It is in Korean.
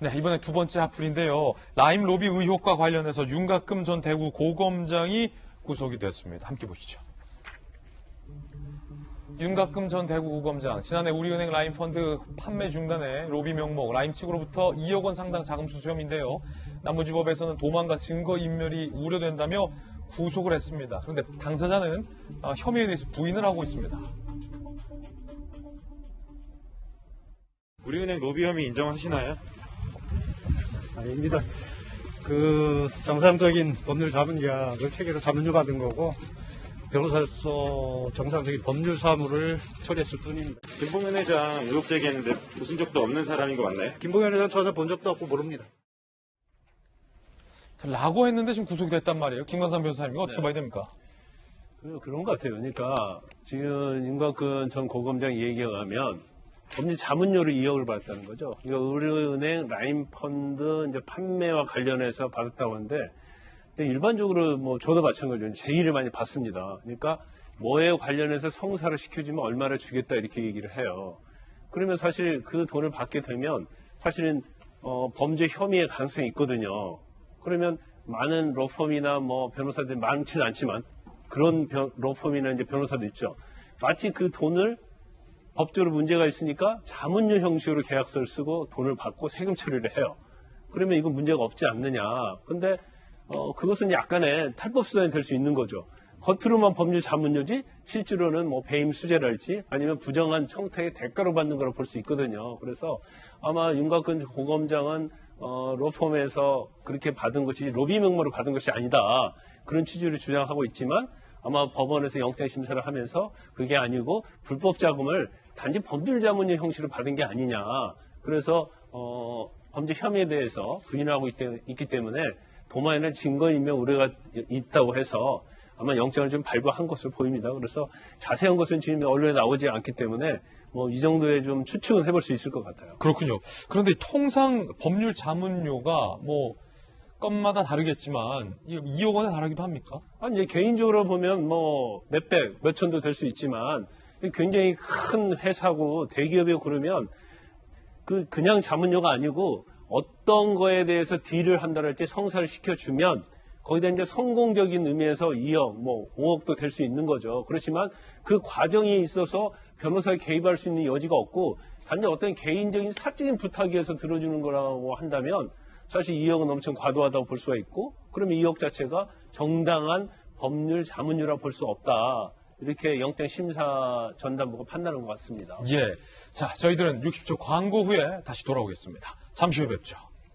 네, 이번에 두 번째 하풀인데요. 라임 로비 의혹과 관련해서 윤가금 전 대구 고검장이 구속이 됐습니다. 함께 보시죠. 윤가금 전 대구 고검장 지난해 우리은행 라임 펀드 판매 중단에 로비 명목 라임 측으로부터 2억 원 상당 자금 수수 혐의인데요. 남부지법에서는 도망과 증거 인멸이 우려된다며 구속을 했습니다. 그런데 당사자는 아, 혐의에 대해서 부인을 하고 있습니다. 우리은행 로비 혐의 인정하시나요? 아닙니다. 그 정상적인 법률 자문계약을 체계로 자문료 받은 거고 변호사로서 정상적인 법률 사무를 처리했을 뿐입니다. 김봉현 회장 의혹 제기했는데 무슨 적도 없는 사람인 거 맞나요? 김봉현 회장 전혀 본 적도 없고 모릅니다. 라고 했는데 지금 구속이 됐단 말이에요. 김관삼 변호사님 이거 어떻게 네. 봐야 됩니까? 그- 그런 것 같아요. 그러니까 지금 윤곽근 전 고검장 얘기에 의하면 법률 자문료를 2억을 받았다는 거죠. 그러니까 의료은행 라인 펀드 이제 판매와 관련해서 받았다고 하는데 일반적으로 뭐 저도 마찬가지로 제의를 많이 받습니다. 그러니까 뭐에 관련해서 성사를 시켜주면 얼마를 주겠다 이렇게 얘기를 해요. 그러면 사실 그 돈을 받게 되면 사실은 어, 범죄 혐의의 가능성이 있거든요. 그러면 많은 로펌이나 뭐 변호사들이 많지는 않지만 그런 변- 로펌이나 이제 변호사도 있죠. 마치 그 돈을 법적으로 문제가 있으니까 자문료 형식으로 계약서를 쓰고 돈을 받고 세금 처리를 해요. 그러면 이건 문제가 없지 않느냐. 근데 어, 그것은 약간의 탈법 수단이 될 수 있는 거죠. 겉으로만 법률 자문료지 실제로는 뭐 배임 수재랄지 아니면 부정한 청탁의 대가로 받는 거라 볼 수 있거든요. 그래서 아마 윤곽근 고검장은 어, 로펌에서 그렇게 받은 것이 로비 명목으로 받은 것이 아니다. 그런 취지를 주장하고 있지만 아마 법원에서 영장 심사를 하면서 그게 아니고 불법 자금을 단지 법률 자문료 형식으로 받은 게 아니냐. 그래서 어, 범죄 혐의에 대해서 부인하고 있, 기 때문에 도마에는 증거인멸 우려가 있다고 해서 아마 영장을 좀 발부한 것으로 보입니다. 그래서 자세한 것은 지금 언론에 나오지 않기 때문에 뭐 이 정도의 좀 추측은 해볼 수 있을 것 같아요. 그렇군요. 그런데 통상 법률 자문료가 뭐 건마다 다르겠지만 이 2억 원에 달하기도 합니까? 아니, 개인적으로 보면 뭐 몇백, 몇천도 될 수 있지만 굉장히 큰 회사고 대기업이고 그러면 그 그냥 자문료가 아니고 어떤 거에 대해서 딜을 한다랄지 성사를 시켜주면 거기다 이제 성공적인 의미에서 2억, 뭐 5억도 될 수 있는 거죠. 그렇지만 그 과정에 있어서 변호사에 개입할 수 있는 여지가 없고 단지 어떤 개인적인 사적인 부탁위해서 들어주는 거라고 한다면 사실 2억은 엄청 과도하다고 볼 수가 있고 그러면 2억 자체가 정당한 법률 자문료라 볼 수 없다. 이렇게 영장 심사 전담부가 판단한 것 같습니다. 예. 자, 저희들은 60초 광고 후에 다시 돌아오겠습니다. 잠시 후에 뵙죠.